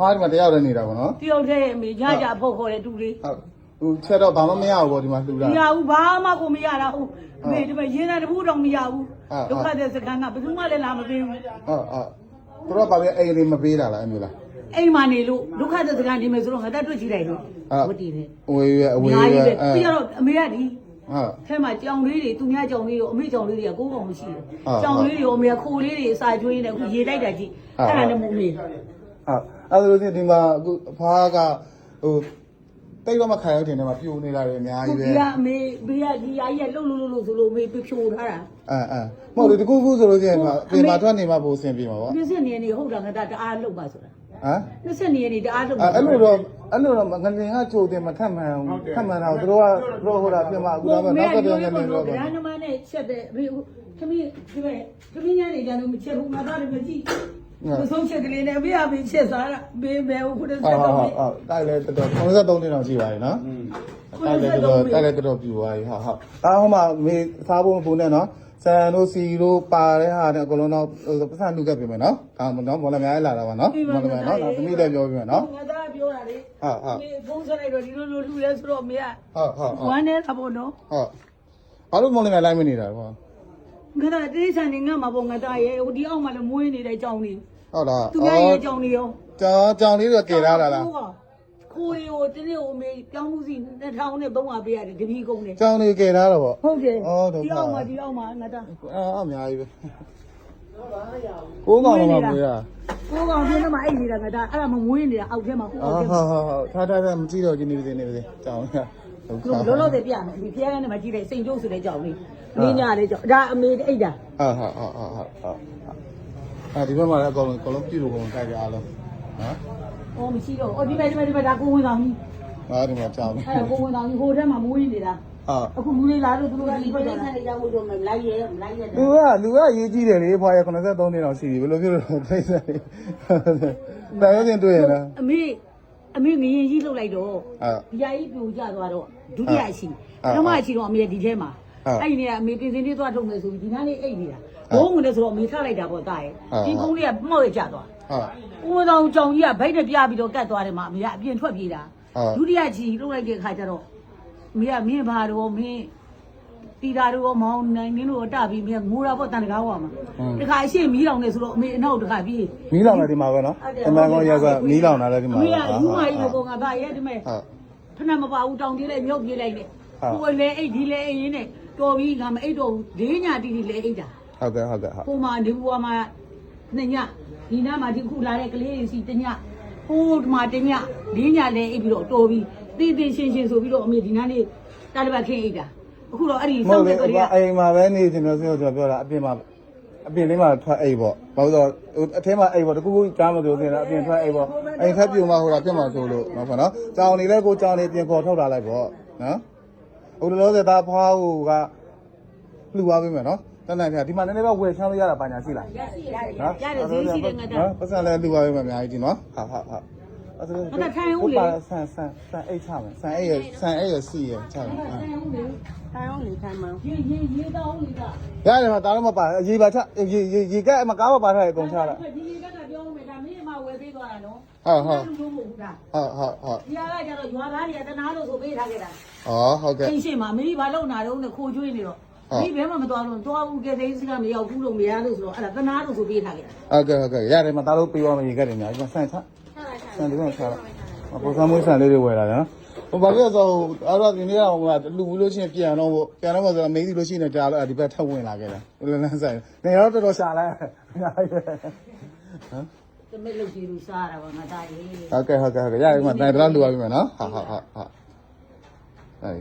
ဖွားဒီမှာတယောက်တည်းနေတာပေါ့နော်တယောက်တည်းအမေညကြဖုတ်ခေါ်တဲ့တူလေးဟုတ်ဟိုချက်တော့ဘာမှမရဘူးပေါ့ဒီမှာလှူတာမရဘူးဘာမှကိုမရတာဟုတ်အမေဒီမှာရင်းတဲ့တပူတော့မရဘူးဟုတ်ဒုက္ခတဲ့စကန်ကဘယ်သူမှလည်းလာမပေးဘူးဟုတ်ဟုတ်သူတို့ကဘာပဲအိမ်လေးမပေးတာလားအမျိုးလားအိမ်မှာနေလို့ဒုက္ခတဲ့စကန်နေမယ်ဆိုတော့ငါတက်တွေ့ကြည့်လိုက်လို့ဟုတ်ဝတ်တည်တယ်အဝေးရအအဝေးများရကြီးပဲအဲပြီးတော့အမေကဒီဟုတ်ထဲမှာကြောင်လေးတွေသူများကြောင်လေးတွေအမေကြောင်လေးတွေကကိုးကောင်မရှိဘူးဟုတ်ကြောင်လေးတွေအမေကခိုလေးတွေအစာကျွေးနေအခုရေတိုက်တာကြည့်ဟုတ်အဲ့ဒါနဲ့မူနေဟုတ် အဲ့ဒါလို့ဒီမှာအခုအဖွားကဟိုတိတ်တော့မခံရတဲ့နေမှာပြိုနေတာတွေအများခုကြီးပဲဒီကအမေဘေးကဒီအားကြီးကလှုပ်လှုပ်လှုပ်လို့ဆိုလို့အမေပြဖြိုထားတာအဲအဲမဟုတ်လေတကူကူဆိုလို့ရှိရင်ပြင်မာထွက်နေမှာပိုအဆင်ပြေမှာပေါ့ပြည့်စက်နေနေဟုတ်တာငါတအားလှုပ်ပါဆိုတာဟမ်ပြည့်စက်နေနေတအားလှုပ်ပါအဲ့လိုတော့အဲ့လိုတော့ငလင်ကကြိုတင်မထက်မှန်ဘူးထက်မှန်တာကိုသူတို့ကသူတို့ဟိုတာပြင်မှာအခုတော့နောက်ကတည်းကငလင်တော့ဗျာနမနဲ့ချက်တဲ့အမေသမီးဒီမဲ့သမီးညာနေကြလို့မချက်ဘူးငါသားတွေမကြည့် မဆုံးချက်ကလေးနဲ့အမေအမေချက်စားတာဘေးဘဲခုတည်းဟုဆက်တ်ဟုတော့တ်ဟုတ်တိုက်လဲတော်တော်33တင်တော့ရှိပါရဲ့နော်တိုက်လဲတော်တော်တိုက်လဲတော်တော်ပြူသွားပြီဟုတ်ဟုတ်ဒါဟိုမှာမေစားဖို့ပုံနဲ့နော်ဆန်တို့စီတို့ပါတဲ့ဟာတဲ့အကုန်လုံးတော့ပတ်စံလူကပ်ပြင်မယ်နော်ဒါမှမဟုတ်မော်လမြိုင်လာတာပါနော်မော်လမြိုင်နော်ဒါသမီးလည်းပြောပြင်မယ်နော်ငါသားပြောတာလေဟုတ်ဟုတ်ဖုန်းဆက်လိုက်တော့ဒီလိုလိုလူလဲဆိုတော့အမေကဟုတ်ဟုတ်ဟုတ်ဝမ်းနေတာပေါ့နော်ဟုတ်ဘာလို့မော်လမြိုင်လိုက်မနေတာကွာ ငါသားတိရိစ္ဆာန်နေငါမှာပေါ့ငါသားရဲ့ဟိုဒီအောက်မှာလည်းမွေးနေတဲ့ကြောင်လေးဟုတ်လားသူများရဲ့ကြောင်လေးရောကြောင်ကြောင်လေးတော့ကယ်ထားတာလားခိုးရီကိုတင်းလေးကိုအမေပြောင်းမှုစီ2000နဲ့300ပေးရတယ်တပီးကုန်တယ်ကြောင်လေးကယ်ထားတော့ဗောဟုတ်တယ်အော်ဒုက္ခဒီအောက်မှာဒီအောက်မှာငါသားအာအများကြီးပဲကိုးကောင်တော့မမွေးရကိုကောင်ပြင်းတော့မှအိတ်နေတာငါသားအဲ့ဒါမမွေးနေတာအောက်ထဲမှာဟိုအာအောက်ထဲဟာမှာဟာဟာထားထားထားမကြည့်တော့ကြည့်နေပါစေနေပါစေကြောင်ရဒုက္ခ လောလောဆယ်ပြမယ်ဒီဖျားကနေမှကြည့်လိုက်စိန်ကျုပ်ဆိုတဲ့ကြောင်လေးမင်းညာလေးကြောင်ဒါအမေအိတ်တာဟာဟာဟာဟာဟာအဲဒီဘက်မှာလည်းအကောင်လုံးအကောင်လုံးပြည့်လို့ကုန်တိုက်ကြအားလုံးနော်ဟောမရှိတော့အော်ဒီမဲ့ဒီမဲ့ဒီမဲ့ဒါကိုဝင်ဆောင်ကြီးဟာဒီမှာကြောင်နေအဲ့ဒါကိုဝင်ဆောင်ကြီးဟိုထဲမှာမွေးနေတာဟာအခုလူလေးလာလို့သူတို့ကဒီလိုနဲ့နေကြဖို့တော့မလိုက်ရဲမလိုက်ရဲလူကလူကရေးကြည့်တယ်လေဖွာရ83နှစ်လောက်ရှိပြီဘယ်လိုဖြစ်လို့ထိတ်ဆက်နေတယ်ရုံးတွေ့ရလားအမေ အမေငရင်ကြီးလှုပ်လိုက်တော့အာဒီယာကြီးပြိုကျသွားတော့ဒုတိယရှိအာပထမရှိတော့အမေဒီထဲမှာအာအဲ့ဒီနေကအမေပြင်စင်လေးသွားထုတ်မယ်ဆိုပြီးဒီနားလေးအိတ်နေတာအာဘုံဝင်တယ်ဆိုတော့အမေထားလိုက်တာပေါ့တာရဲ့အာဒီဘုံလေးကမှောက်ရကျသွားဟာဦးမတော်ကြောင်ကြီးကဗိတ်နဲ့ပြပြီးတော့ကတ်သွားတယ်မှာအမေကအပြင်ထွက်ပြေးတာအာဒုတိယကြီးလှုပ်လိုက်တဲ့ခါကျတော့အမေကမင်းဘာတော့မင်း တီတာတို့မောင်းနိုင်နေလို့တပြီးမင်းငိုတာပေါ့တန်တကားဟောမှာတခါအရှိမီးလောင်နေဆိုတော့အမေအနောက်တခါပြေးမီးလောင်တယ်ဒီမှာပဲနော်အမှန်ကောရောက်ကမီးလောင်တာလည်းဒီအမှာမေကပဲယူမကြီးလို့ပုံကဗရဲ့ဒီမဲ့ဟုတ်ဖဏမပါဘူးတောင်ပြေးလိုက်မြုပ်ပြေးလိုက်နဲ့ဟုတ်ကိုယ်လေအိတ်ဒီလေအိတ်ရင်းနဲ့တော်ပြီးငါမအိတ်တော့ဘူးလေးညာတီတီလေအိတ်တာဟုတ်ကဲ့ဟုတ်ကဲ့ဟုတ်ဟိုမှာဒီဘွားမှာနှစ်ညဒီနားမှာဒီခုလာတဲ့ကလေးတွေစီတညဟိုဒီမှာတညလေးညာလေအိတ်ပြီးတော့တော်ပြီးတည်တည်ရှင်းရှင်းဆိုပြီးတော့အမေဒီနားလေးတာလပတ်ခင်းအိတ်တာ အခုတော့အဲ့ဒီမစောဟုတ်က်လေတဲ့ကလေးကအိမ်မှာပဲနေကျွန်တော်ပြောကျွန်တော်ပြောတာအပြင်မှာအပြင်လေးမှာထွက်အိမ်ပေါ့ဘာလို့ဆိုအထဲမှာအိမ်ပေါ့တခုခုကြားမလို့တင်တာအပြင်ထွက်အိမ်ပေါ့အိမ်ထပ်ပြူမှာဟိုတာပြတ်မှာဆိုလို့နော်ပေါ့နော်ကြောင်နေလဲကိုကြောင်နေပြင်ခေါ်ထုတ်တာလိုက်ပေါ့နော်ဟိုလိုလိုစသားဖွားဟိုကလှူသွားပေးမယ်နော်တန်းတန်းပြဒီမှာနည်းနည်းတော့ဝယ်ချမ်းလို့ရတာပါညာရှိလားရရှိရတယ်နော်ရတယ်ဈေးရှိတယ်ငါတာနော်ပတ်စံလဲလှူသွားပေးမယ်အများကြီးဒီနော်ဟာဟာဟာ အဲ့ဒါဆန်ဆန်ဆန်အိတ်ချမယ်ဆန်အိတ်ရဆန်အိတ်ရစီရချမယ်ဆိုင်အောင်လေထိုင်အောင်လေထိုင်မအောင်ရေရေရေတောင်းလေကရတယ်မှာတားတော့မပါရေပါချရေရေရေကဲမကားမပါထားရအကုန်ချတာဒီရေကကပြောမယ်ဒါမင်းမဝယ်ပေးသွားတာနော်ဟုတ်ဟုတ်လူလုံးမဟုတ်ဘူးဒါဟုတ်ဟုတ်ဟုတ်ဒီအားကကြတော့ရွာသားတွေကတနာလို့ဆိုပေးထားခဲ့တာဩဟုတ်ကဲ့အိမ်ရှိမှာမင်းဘာလုံနာတော့နဲ့ခိုးကျွေးနေတော့ဒီဘဲမှမတော်လို့တွားဘူးကဲသိန်းစကမရောက်ဘူးလို့မရလို့ဆိုတော့အဲ့ဒါတနာလို့ဆိုပေးထားခဲ့တာဟုတ်ကဲ့ဟုတ်ကဲ့ရတယ်မှာတားလို့ပေးပါမယ်ရေကဲတယ်များဆန်ချဆ န်ဒီကချတာပေါ်စမ်းမွေးဆန်လေးတွေဝယ်လာတယ်နော်ဟိုဘာဖြစ်လို့ဆိုတော့ဒီနေ့ကဟိုကလူလို့ချင်းပြန်တော့ပြန်တော့ဆိုတော့မေးသီလို့ရှိနေကြားလို့ဒီဘက်ထပ်ဝင်လာခဲ့တယ်ဘယ်လိုလဲဆိုင်နေတော့တော်တော်ရှာလိုက်ဟမ်တမက်လို့ကြည့်လို့စားရတာပါငါသားရေဟုတ်ကဲ့ဟုတ်ကဲ့ဟုတ်ကဲ့ရတယ်မှာတိုင်တော့လူပါပြီမယ်နော်ဟုတ်ဟုတ်ဟုတ်ဟုတ်ဟဲ့